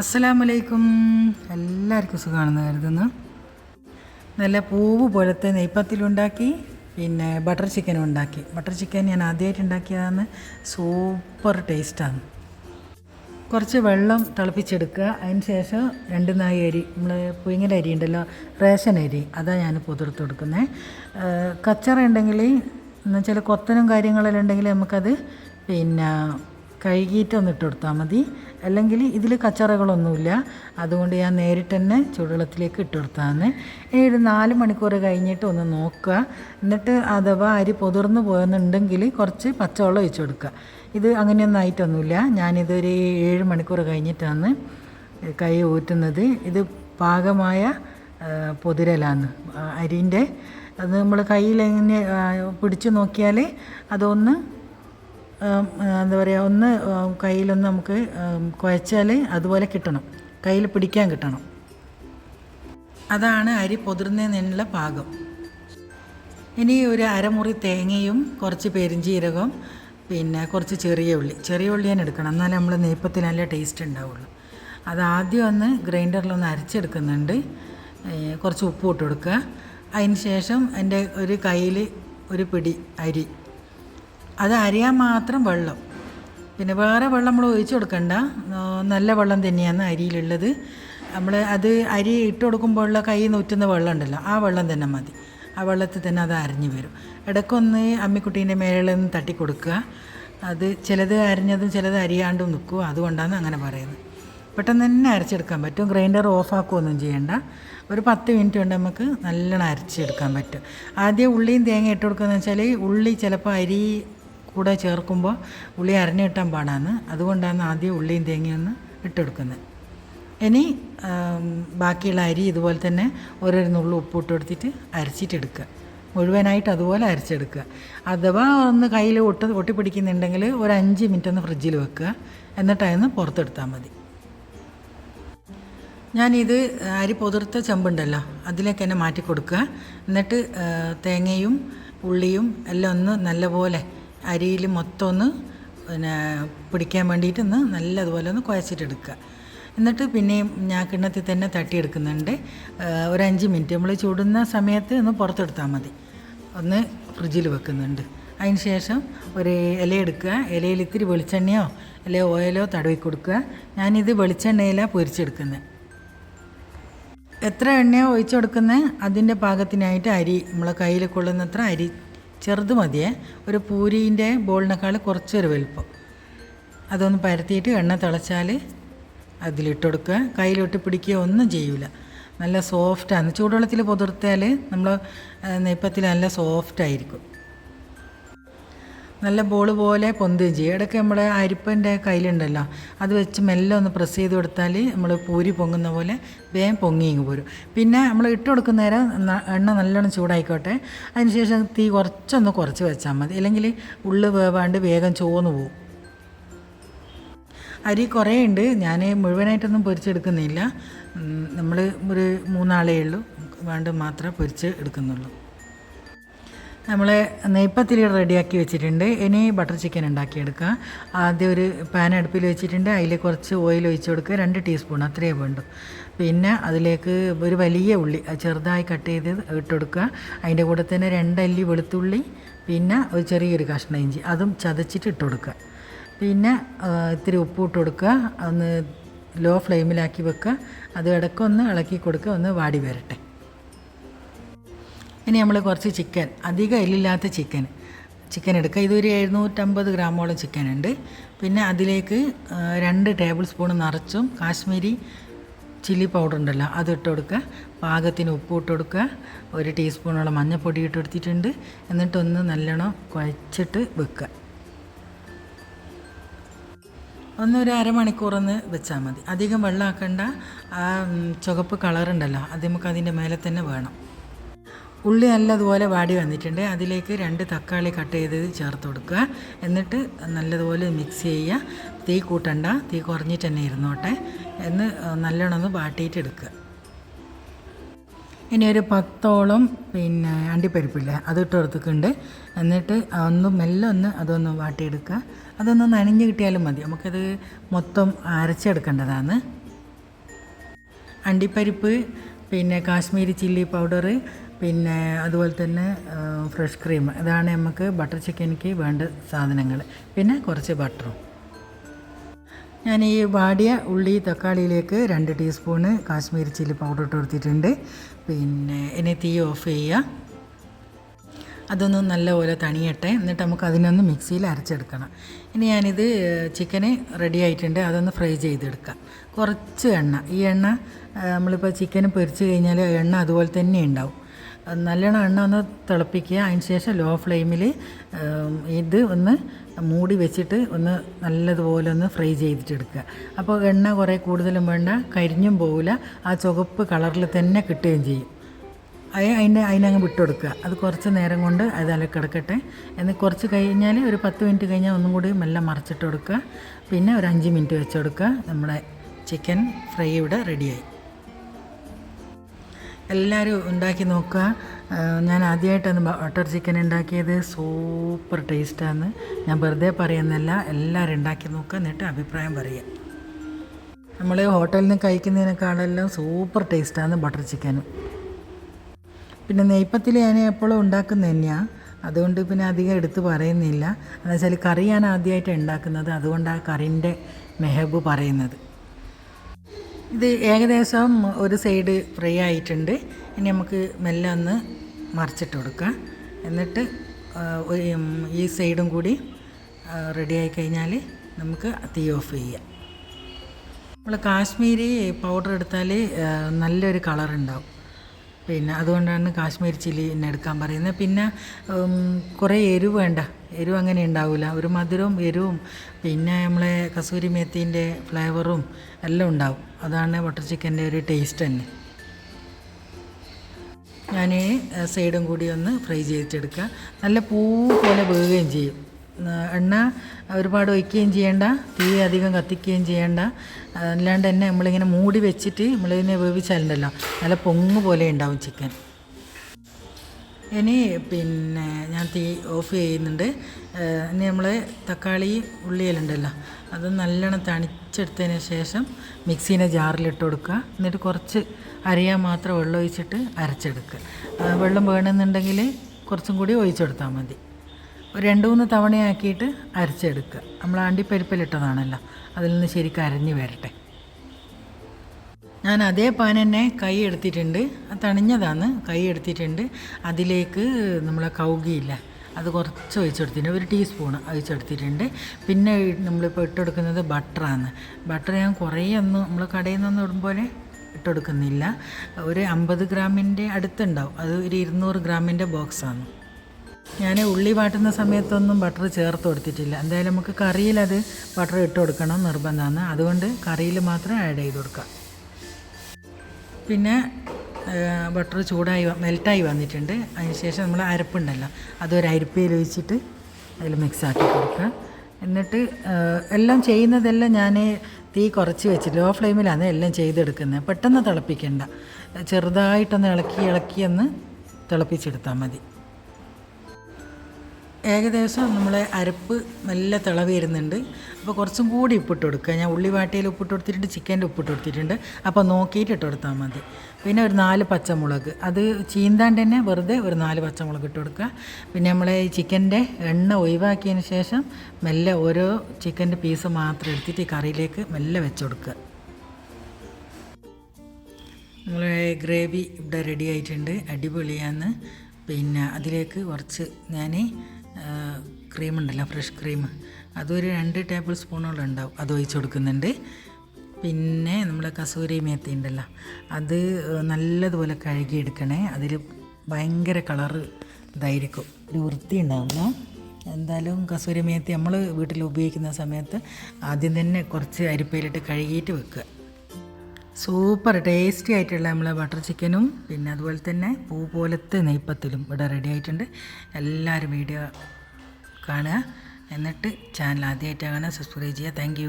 അസ്സലാമു അലൈക്കും എല്ലാവർക്കും സുഖമാണെന്ന് കരുതുന്നു. നല്ല പൂവ് പോലത്തെ നെയ്പ്പത്തിലുണ്ടാക്കി പിന്നെ ബട്ടർ ചിക്കനും ഉണ്ടാക്കി. ബട്ടർ ചിക്കൻ ഞാൻ ആദ്യമായിട്ട് ഉണ്ടാക്കിയതാണ്. സൂപ്പർ ടേസ്റ്റാണ്. കുറച്ച് വെള്ളം തിളപ്പിച്ചെടുക്കുക. അതിന് ശേഷം രണ്ട് നായി അരി നമ്മൾ പുയിങ്ങൽ അരി ഉണ്ടല്ലോ റേഷൻ അരി അതാണ് ഞാൻ പുതിർത്ത് കൊടുക്കുന്നത് കച്ചറ ഉണ്ടെങ്കിൽ എന്നുവെച്ചാൽ കൊത്തനും കാര്യങ്ങളെല്ലാം ഉണ്ടെങ്കിൽ നമുക്കത് പിന്നെ കഴുകിയിട്ടൊന്നിട്ട് കൊടുത്താൽ മതി. അല്ലെങ്കിൽ ഇതിൽ കച്ചറകളൊന്നുമില്ല. അതുകൊണ്ട് ഞാൻ നേരിട്ട് തന്നെ ചൂടുവെള്ളത്തിലേക്ക് ഇട്ട് കൊടുത്താന്ന് ഏഴ് നാല് മണിക്കൂർ കഴിഞ്ഞിട്ട് ഒന്ന് നോക്കുക. എന്നിട്ട് അഥവാ അരി പൊതിർന്ന് പോയെന്നുണ്ടെങ്കിൽ കുറച്ച് പച്ചവെള്ളം ഒഴിച്ചു കൊടുക്കുക. ഇത് അങ്ങനെയൊന്നും ആയിട്ടൊന്നുമില്ല. ഞാനിതൊരു ഏഴ് മണിക്കൂർ കഴിഞ്ഞിട്ടാണ് കൈ ഊറ്റുന്നത്. ഇത് പാകമായ പൊതിരലാന്ന് അരിന്റെ. അത് നമ്മൾ കയ്യിൽ പിടിച്ചു നോക്കിയാൽ അതൊന്ന് എന്താ പറയുക ഒന്ന് കയ്യിലൊന്ന് നമുക്ക് കുഴച്ചാൽ അതുപോലെ കിട്ടണം. കയ്യിൽ പിടിക്കാൻ കിട്ടണം. അതാണ് അരി പൊതിർന്നതിനുള്ള പാകം. ഇനി ഒരു അരമുറി തേങ്ങയും കുറച്ച് പെരിഞ്ചീരകം പിന്നെ കുറച്ച് ചെറിയ ഉള്ളി. ചെറിയ ഉള്ളി തന്നെ എടുക്കണം. എന്നാലേ നമ്മൾ നെയ്പ്പത്തിൽ നല്ല ടേസ്റ്റ് ഉണ്ടാവുള്ളൂ. അത് ആദ്യം ഒന്ന് ഗ്രൈൻഡറിലൊന്ന് അരച്ചെടുക്കുന്നുണ്ട്. കുറച്ച് ഉപ്പ് ഇട്ട് കൊടുക്കുക. അതിന് ശേഷം എന്റെ ഒരു കയ്യിൽ ഒരു പിടി അരി അത് അരിയാൻ മാത്രം വെള്ളം. പിന്നെ വേറെ വെള്ളം നമ്മൾ ഒഴിച്ചു കൊടുക്കണ്ട. നല്ല വെള്ളം തന്നെയാണ് അരിയിലുള്ളത്. നമ്മൾ അത് അരി ഇട്ട് കൊടുക്കുമ്പോഴുള്ള കൈ നൂറ്റുന്ന വെള്ളം ഉണ്ടല്ലോ ആ വെള്ളം തന്നെ മതി. ആ വെള്ളത്തിൽ തന്നെ അത് അരിഞ്ഞു വരും. ഇടയ്ക്കൊന്ന് അമ്മിക്കുട്ടീന്റെ നിന്ന് തട്ടി കൊടുക്കുക. അത് ചിലത് അരിഞ്ഞതും ചിലത് അരിയാണ്ടും നിൽക്കും. അതുകൊണ്ടാണ് അങ്ങനെ പറയുന്നത്. പെട്ടെന്ന് തന്നെ അരച്ചെടുക്കാൻ പറ്റും. ഗ്രൈൻഡർ ഓഫാക്കുകയൊന്നും ചെയ്യണ്ട. ഒരു പത്ത് മിനിറ്റ് കൊണ്ട് നമുക്ക് നല്ലോണം അരച്ചെടുക്കാൻ പറ്റും. ആദ്യം ഉള്ളിയും തേങ്ങ ഇട്ട് കൊടുക്കുകയെന്ന് വെച്ചാൽ ഉള്ളി ചിലപ്പോൾ അരി കൂടെ ചേർക്കുമ്പോൾ ഉള്ളി അരഞ്ഞിട്ടാൻ പാടാണ്. അതുകൊണ്ടാണ് ആദ്യം ഉള്ളിയും തേങ്ങയൊന്ന് ഇട്ടെടുക്കുന്നത്. ഇനി ബാക്കിയുള്ള അരി ഇതുപോലെ തന്നെ ഓരോരു നുള്ളു ഉപ്പിട്ട് കൊടുത്തിട്ട് അരച്ചിട്ടെടുക്കുക. മുഴുവനായിട്ട് അതുപോലെ അരച്ചെടുക്കുക. അഥവാ ഒന്ന് കയ്യിൽ ഒട്ട് ഒട്ടിപ്പിടിക്കുന്നുണ്ടെങ്കിൽ ഒരു അഞ്ച് മിനിറ്റ് ഒന്ന് ഫ്രിഡ്ജിൽ വെക്കുക. എന്നിട്ടതൊന്ന് പുറത്തെടുത്താൽ മതി. ഞാനിത് അരി പൊതിർത്ത ചെമ്പുണ്ടല്ലോ അതിലേക്ക് തന്നെ മാറ്റി കൊടുക്കുക എന്നിട്ട് തേങ്ങയും ഉള്ളിയും എല്ലാം ഒന്ന് നല്ലപോലെ അരിയിൽ മൊത്തം ഒന്ന് പിന്നെ പിടിക്കാൻ വേണ്ടിയിട്ട് ഒന്ന് നല്ലതുപോലെ ഒന്ന് കുഴച്ചിട്ടെടുക്കുക. എന്നിട്ട് പിന്നെയും ഞാൻ കിണ്ണത്തിൽ തന്നെ തട്ടിയെടുക്കുന്നുണ്ട്. ഒരു അഞ്ച് മിനിറ്റ്. നമ്മൾ ചൂടുന്ന സമയത്ത് ഒന്ന് പുറത്തെടുത്താൽ മതി. ഒന്ന് ഫ്രിഡ്ജിൽ വെക്കുന്നുണ്ട്. അതിന് ശേഷം ഒരു ഇല എടുക്കുക. ഇലയിൽ ഇത്തിരി വെളിച്ചെണ്ണയോ അല്ലെ ഓയിലോ തടവി കൊടുക്കുക. ഞാനിത് വെളിച്ചെണ്ണയിലാണ് പൊരിച്ചെടുക്കുന്നത്. എത്ര എണ്ണയോ ഒഴിച്ചു കൊടുക്കുന്നത്? അതിന്റെ പാകത്തിനായിട്ട് അരി നമ്മളെ കയ്യിൽ കൊള്ളുന്നത്ര അരി ചെറുത് മതിയേ. ഒരു പൂരീന്റെ ബോളിനേക്കാൾ കുറച്ചൊരു വലുപ്പം. അതൊന്ന് പരത്തിയിട്ട് എണ്ണ തിളച്ചാൽ അതിലിട്ട് കൊടുക്കുക. കയ്യിലിട്ട് പിടിക്കുകയോ ഒന്നും ചെയ്യൂല. നല്ല സോഫ്റ്റാണ് ചൂടുവെള്ളത്തിൽ പുതിർത്താൽ നമ്മൾ നെയ്പ്പത്തിൽ നല്ല സോഫ്റ്റായിരിക്കും നല്ല ബോൾ പോലെ പൊന്തുകയും ചെയ്യും. ഇടയ്ക്ക് നമ്മുടെ അരിപ്പന്റെ കയ്യിലുണ്ടല്ലോ അത് വെച്ച് മെല്ലെ ഒന്ന് പ്രസ് ചെയ്ത് കൊടുത്താൽ നമ്മൾ പൂരി പൊങ്ങുന്ന പോലെ വേഗം പൊങ്ങി ഇങ്ങ് പോരും. പിന്നെ നമ്മൾ ഇട്ട് കൊടുക്കുന്ന നേരം എണ്ണ നല്ലോണം ചൂടായിക്കോട്ടെ. അതിനുശേഷം തീ കുറച്ചൊന്ന് കുറച്ച് വെച്ചാൽ മതി. അല്ലെങ്കിൽ ഉള്ളു വേവാണ്ട് വേഗം ചോന്ന് പോവും. അരി കുറേ ഉണ്ട് ഞാൻ മുഴുവനായിട്ടൊന്നും പൊരിച്ചെടുക്കുന്നില്ല. നമ്മൾ ഒരു മൂന്നാളേ ഉള്ളൂ. വേണ്ട മാത്രമേ പൊരിച്ച് എടുക്കുന്നുള്ളൂ. നമ്മൾ നെയ്പ്പത്തിരി റെഡിയാക്കി വെച്ചിട്ടുണ്ട്. ഇനി ബട്ടർ ചിക്കൻ ഉണ്ടാക്കിയെടുക്കുക ആദ്യം ഒരു പാൻ അടുപ്പിൽ വെച്ചിട്ടുണ്ട്. അതിൽ കുറച്ച് ഓയിൽ ഒഴിച്ച് കൊടുക്കുക. രണ്ട് ടീസ്പൂൺ അത്രയേ വേണ്ടു. പിന്നെ അതിലേക്ക് ഒരു വലിയ ഉള്ളി ചെറുതായി കട്ട് ചെയ്ത് ഇട്ട് കൊടുക്കുക. അതിന്റെ കൂടെ തന്നെ രണ്ടല്ലി വെളുത്തുള്ളി പിന്നെ ഒരു ചെറിയൊരു കഷ്ണം ഇഞ്ചി. അതും ചതച്ചിട്ട് ഇട്ട് കൊടുക്കുക. പിന്നെ ഇത്തിരി ഉപ്പ് ഇട്ട് കൊടുക്കുക. ഒന്ന് ലോ ഫ്ലെയിമിലാക്കി വെക്കുക. അത് ഇടയ്ക്കൊന്ന് ഇളക്കി കൊടുക്കുക. ഒന്ന് വാടി വരട്ടെ. ഇനി നമ്മൾ കുറച്ച് ചിക്കൻ അധികം എല്ലില്ലാത്ത ചിക്കൻ ചിക്കൻ എടുക്കുക. ഇതൊരു എഴുന്നൂറ്റമ്പത് ഗ്രാമോളം ചിക്കൻ ഉണ്ട്. പിന്നെ അതിലേക്ക് രണ്ട് ടേബിൾ സ്പൂൺ നിറച്ചും കാശ്മീരി ചില്ലി പൗഡർ ഉണ്ടല്ലോ അത് ഇട്ട് കൊടുക്കുക. പാകത്തിന് ഉപ്പ് ഇട്ട് കൊടുക്കുക. ഒരു ടീസ്പൂണോളം മഞ്ഞൾപ്പൊടി ഇട്ട് കൊടുത്തിട്ടുണ്ട്. എന്നിട്ടൊന്ന് നല്ലോണം കുഴച്ചിട്ട് വെക്കുക. ഒന്നൊരു അരമണിക്കൂറൊന്ന് വെച്ചാൽ മതി. അധികം വെള്ളമാക്കണ്ട ആ ചുവപ്പ് കളറുണ്ടല്ലോ അത് നമുക്ക് അതിന്റെ മേലെ തന്നെ വേണം. ഉള്ളി നല്ലതുപോലെ വാടി വന്നിട്ടുണ്ട്. അതിലേക്ക് രണ്ട് തക്കാളി കട്ട് ചെയ്ത് ചേർത്ത് കൊടുക്കുക. എന്നിട്ട് നല്ലതുപോലെ മിക്സ് ചെയ്യുക. തീ കൂട്ടണ്ട. തീ കുറഞ്ഞിട്ട് തന്നെ ഇരുന്നോട്ടെ. എന്ന് നല്ലോണം ഒന്ന് വാട്ടിയിട്ട് എടുക്കുക. ഇനി ഒരു പത്തോളം പിന്നെ അണ്ടിപ്പരിപ്പില്ല. അത് ഇട്ട് കൊടുത്തിട്ടുണ്ട്. എന്നിട്ട് ഒന്ന് മെല്ലെ ഒന്ന് അതൊന്ന് വാട്ടിയെടുക്കുക. അതൊന്ന് നനഞ്ഞ് കിട്ടിയാലും മതി. നമുക്കത് മൊത്തം അരച്ചെടുക്കേണ്ടതാണ്. അണ്ടിപ്പരിപ്പ് പിന്നെ കാശ്മീരി ചില്ലി പൗഡർ പിന്നെ അതുപോലെ തന്നെ ഫ്രഷ് ക്രീം ഇതാണ് നമുക്ക് ബട്ടർ ചിക്കനിക്ക് വേണ്ട സാധനങ്ങൾ പിന്നെ കുറച്ച് ബട്ടറും ഞാൻ ഈ വാടിയ ഉള്ളി തക്കാളിയിലേക്ക് രണ്ട് ടീസ്പൂണ് കാശ്മീരി ചില്ലി പൗഡർ ഇട്ട് കൊടുത്തിട്ടുണ്ട്. പിന്നെ ഇനി തീ ഓഫ് ചെയ്യുക അതൊന്ന് നല്ലപോലെ തണിയട്ടെ. എന്നിട്ട് നമുക്ക് അതിനൊന്ന് മിക്സിയിൽ അരച്ചെടുക്കണം. ഇനി ഞാനിത് ചിക്കന് റെഡി ആയിട്ടുണ്ട്. അതൊന്ന് ഫ്രൈ ചെയ്തെടുക്കാം. കുറച്ച് എണ്ണ. ഈ എണ്ണ നമ്മളിപ്പോൾ ചിക്കൻ പൊരിച്ച് കഴിഞ്ഞാൽ എണ്ണ അതുപോലെ തന്നെ ഉണ്ടാവും. നല്ലോണം എണ്ണ ഒന്ന് തിളപ്പിക്കുക. അതിന് ശേഷം ലോ ഫ്ലെയിമിൽ ഇത് ഒന്ന് മൂടി വെച്ചിട്ട് ഒന്ന് നല്ലതുപോലെ ഒന്ന് ഫ്രൈ ചെയ്തിട്ടെടുക്കുക. അപ്പോൾ എണ്ണ കുറേ കൂടുതലും വേണ്ട കരിഞ്ഞും പോവില്ല. ആ ചുവപ്പ് കളറിൽ തന്നെ കിട്ടുകയും ചെയ്യും. അത് അതിന്റെ അതിനങ്ങ് വിട്ടുകൊടുക്കുക അത് കുറച്ച് നേരം കൊണ്ട് അത് അല കിടക്കട്ടെ. എന്നിട്ട് കുറച്ച് കഴിഞ്ഞാൽ ഒരു പത്ത് മിനിറ്റ് കഴിഞ്ഞാൽ ഒന്നും കൂടി മെല്ലെ മറിച്ചിട്ട് കൊടുക്കുക. പിന്നെ ഒരു അഞ്ച് മിനിറ്റ് വെച്ച് കൊടുക്കുക. നമ്മുടെ ചിക്കൻ ഫ്രൈ ഇവിടെ റെഡിയായി എല്ലാവരും ഉണ്ടാക്കി നോക്കുക. ഞാൻ ആദ്യമായിട്ടാണ് ബട്ടർ ചിക്കൻ ഉണ്ടാക്കിയത്. സൂപ്പർ ടേസ്റ്റാണ് ഞാൻ വെറുതെ പറയുന്നല്ല എല്ലാവരും ഉണ്ടാക്കി നോക്കുക എന്നിട്ട് അഭിപ്രായം പറയുക. നമ്മൾ ഹോട്ടലിൽ നിന്ന് കഴിക്കുന്നതിനേക്കാളെല്ലാം സൂപ്പർ ടേസ്റ്റാണ് ബട്ടർ ചിക്കൻ പിന്നെ നെയ്പ്പത്തിൽ ഞാൻ എപ്പോഴും ഉണ്ടാക്കുന്നത് തന്നെയാണ് അതുകൊണ്ട് പിന്നെ അധികം എടുത്ത് പറയുന്നില്ല. എന്നുവെച്ചാൽ കറിയാണ് ആദ്യമായിട്ട് ഉണ്ടാക്കുന്നത്. അതുകൊണ്ടാണ് കറിന്റെ മെഹബ് പറയുന്നത്. ഇത് ഏകദേശം ഒരു സൈഡ് ഫ്രൈ ആയിട്ടുണ്ട്. ഇനി നമുക്ക് മെല്ലെ ഒന്ന് മറിച്ചിട്ട് കൊടുക്കാം. എന്നിട്ട് ഈ സൈഡും കൂടി റെഡി ആയി കഴിഞ്ഞാൽ നമുക്ക് തീ ഓഫ് ചെയ്യാം. നമ്മൾ കാശ്മീരി പൗഡർ എടുത്താൽ നല്ലൊരു കളർ ഉണ്ടാവും പിന്നെ അതുകൊണ്ടാണ് കാശ്മീർ ചില്ലി എന്നെ എടുക്കാൻ പറയുന്നത്. പിന്നെ കുറേ എരിവ് വേണ്ട. എരിവ് അങ്ങനെ ഉണ്ടാവില്ല ഒരു മധുരവും എരിവും പിന്നെ നമ്മളെ കസൂരി മേത്തീന്റെ ഫ്ലേവറും എല്ലാം ഉണ്ടാവും. അതാണ് ബട്ടർ ചിക്കന്റെ ഒരു ടേസ്റ്റ് തന്നെ. ഞാൻ സൈഡും കൂടി ഒന്ന് ഫ്രൈ ചെയ്തിട്ടെടുക്കുക. നല്ല പൂ പോലെ വേവുകയും ചെയ്യും. എണ്ണ ഒരുപാട് ഒഴിക്കുകയും ചെയ്യേണ്ട തീ അധികം കത്തിക്കുകയും ചെയ്യേണ്ട. അല്ലാണ്ട് തന്നെ നമ്മളിങ്ങനെ മൂടി വെച്ചിട്ട് നമ്മളിതിനെ വേവിച്ചാലുണ്ടല്ലോ. നല്ല പൊങ്ങ് പോലെ ഉണ്ടാവും ചിക്കൻ. ഇനി പിന്നെ ഞാൻ തീ ഓഫ് ചെയ്യുന്നുണ്ട്. ഇനി നമ്മൾ തക്കാളി ഉള്ളിയിലുണ്ടല്ലോ. അത് നല്ലോണം തണിച്ചെടുത്തതിന് ശേഷം മിക്സീനെ ജാറിലിട്ട് കൊടുക്കുക. എന്നിട്ട് കുറച്ച് അരിയാൻ മാത്രം വെള്ളം ഒഴിച്ചിട്ട് അരച്ചെടുക്കുക. വെള്ളം വേണമെന്നുണ്ടെങ്കിൽ കുറച്ചും കൂടി ഒഴിച്ചെടുത്താൽ മതി. രണ്ട് മൂന്ന് തവണയാക്കിയിട്ട് അരച്ചെടുക്കുക. നമ്മൾ അണ്ടിപ്പരിപ്പിലിട്ടതാണല്ലോ. അതിൽ നിന്ന് ശരിക്കും അരഞ്ഞ് വരട്ടെ. ഞാൻ അതേ പാൻ തന്നെ കൈ എടുത്തിട്ടുണ്ട്. തണിഞ്ഞതാണ്. കൈ എടുത്തിട്ടുണ്ട്. അതിലേക്ക് നമ്മളെ കൗകിയില്ല. അത് കുറച്ച് ഒഴിച്ചെടുത്തിട്ടുണ്ട് ഒരു ടീസ്പൂൺ ഒഴിച്ചെടുത്തിട്ടുണ്ട് പിന്നെ നമ്മളിപ്പോൾ ഇട്ടെടുക്കുന്നത് ബട്ടറാണ്. ബട്ടർ ഞാൻ കുറേ ഒന്നും നമ്മൾ കടയിൽ നിന്നൊന്നും ഇടുമ്പോലെ ഇട്ടെടുക്കുന്നില്ല. ഒരു അമ്പത് ഗ്രാമിന്റെ അടുത്തുണ്ടാവും. അത് ഒരു ഇരുന്നൂറ് ഗ്രാമിന്റെ ബോക്സാണ്. ഞാൻ ഉള്ളി വാട്ടുന്ന സമയത്തൊന്നും ബട്ടർ ചേർത്ത് കൊടുത്തിട്ടില്ല. എന്തായാലും നമുക്ക് കറിയിൽ അത് ബട്ടർ ഇട്ട് കൊടുക്കണം നിർബന്ധമാണ്. അതുകൊണ്ട് കറിയിൽ മാത്രം ആഡ് ചെയ്ത് കൊടുക്കാം പിന്നെ ബട്ടർ ചൂടായി മെൽട്ടായി വന്നിട്ടുണ്ട്. അതിനുശേഷം നമ്മൾ അരപ്പുണ്ടല്ലോ അതൊരു അരിപ്പയിൽ ഒഴിച്ചിട്ട് അതിൽ മിക്സ് ആക്കി കൊടുക്കുക. എന്നിട്ട് എല്ലാം ചെയ്യുന്നതെല്ലാം ഞാൻ തീ കുറച്ച് വെച്ച് ലോ ഫ്ലെയിമിലാണ് എല്ലാം ചെയ്തെടുക്കുന്നത്. പെട്ടെന്ന് തിളപ്പിക്കേണ്ട. ചെറുതായിട്ടൊന്ന് ഇളക്കി ഇളക്കി ഒന്ന് തിളപ്പിച്ചെടുത്താൽ മതി. ഏകദേശം നമ്മളെ അരപ്പ് നല്ല തിള വരുന്നുണ്ട്. അപ്പോൾ കുറച്ചും കൂടി ഉപ്പിട്ട് കൊടുക്കുക. ഞാൻ ഉള്ളി വാട്ടിയിൽ ഉപ്പിട്ട് കൊടുത്തിട്ടുണ്ട് ചിക്കന്റെ ഉപ്പിട്ട് കൊടുത്തിട്ടുണ്ട്. അപ്പോൾ നോക്കിയിട്ട് ഇട്ട് കൊടുത്താൽ മതി. പിന്നെ ഒരു നാല് പച്ചമുളക്. അത് ചീന്താണ്ട് തന്നെ വെറുതെ ഒരു നാല് പച്ചമുളക് ഇട്ട് കൊടുക്കുക. പിന്നെ നമ്മളെ ഈ ചിക്കന്റെ എണ്ണ ഒഴിവാക്കിയതിന് ശേഷം മെല്ലെ ഓരോ ചിക്കന്റെ പീസ് മാത്രം എടുത്തിട്ട് ഈ കറിയിലേക്ക് മെല്ലെ വെച്ച് കൊടുക്കുക. നമ്മളെ ഗ്രേവി ഇവിടെ റെഡി ആയിട്ടുണ്ട്. അടിപൊളിയാണ് പിന്നെ അതിലേക്ക് കുറച്ച് ഞാൻ ക്രീം ഉണ്ടല്ലോ ഫ്രഷ് ക്രീം അതൊരു രണ്ട് ടേബിൾ സ്പൂണോളം ഉണ്ടാവും. അത് ഒഴിച്ച് കൊടുക്കുന്നുണ്ട്. പിന്നെ നമ്മുടെ കസൂരി മേത്തി ഉണ്ടല്ലോ അത് നല്ലതുപോലെ കഴുകിയെടുക്കണേ. അതിൽ ഭയങ്കര കളറ് ഇതായിരിക്കും. ഒരു വൃത്തി ഉണ്ടാവില്ല. എന്തായാലും കസൂരി മേത്തി നമ്മൾ വീട്ടിൽ ഉപയോഗിക്കുന്ന സമയത്ത് ആദ്യം തന്നെ കുറച്ച് അരിപ്പയിലിട്ട് കഴുകിയിട്ട് വെക്കുക. സൂപ്പർ ടേസ്റ്റി ആയിട്ടുള്ള നമ്മളെ ബട്ടർ ചിക്കനും പിന്നെ അതുപോലെ തന്നെ പൂ പോലത്തെ നെയ്പ്പത്തിലും ഇവിടെ റെഡി ആയിട്ടുണ്ട്. എല്ലാവരും വീഡിയോ കാണുക. എന്നിട്ട് ചാനൽ ആദ്യമായിട്ടാണ് സബ്സ്ക്രൈബ് ചെയ്യുക. താങ്ക്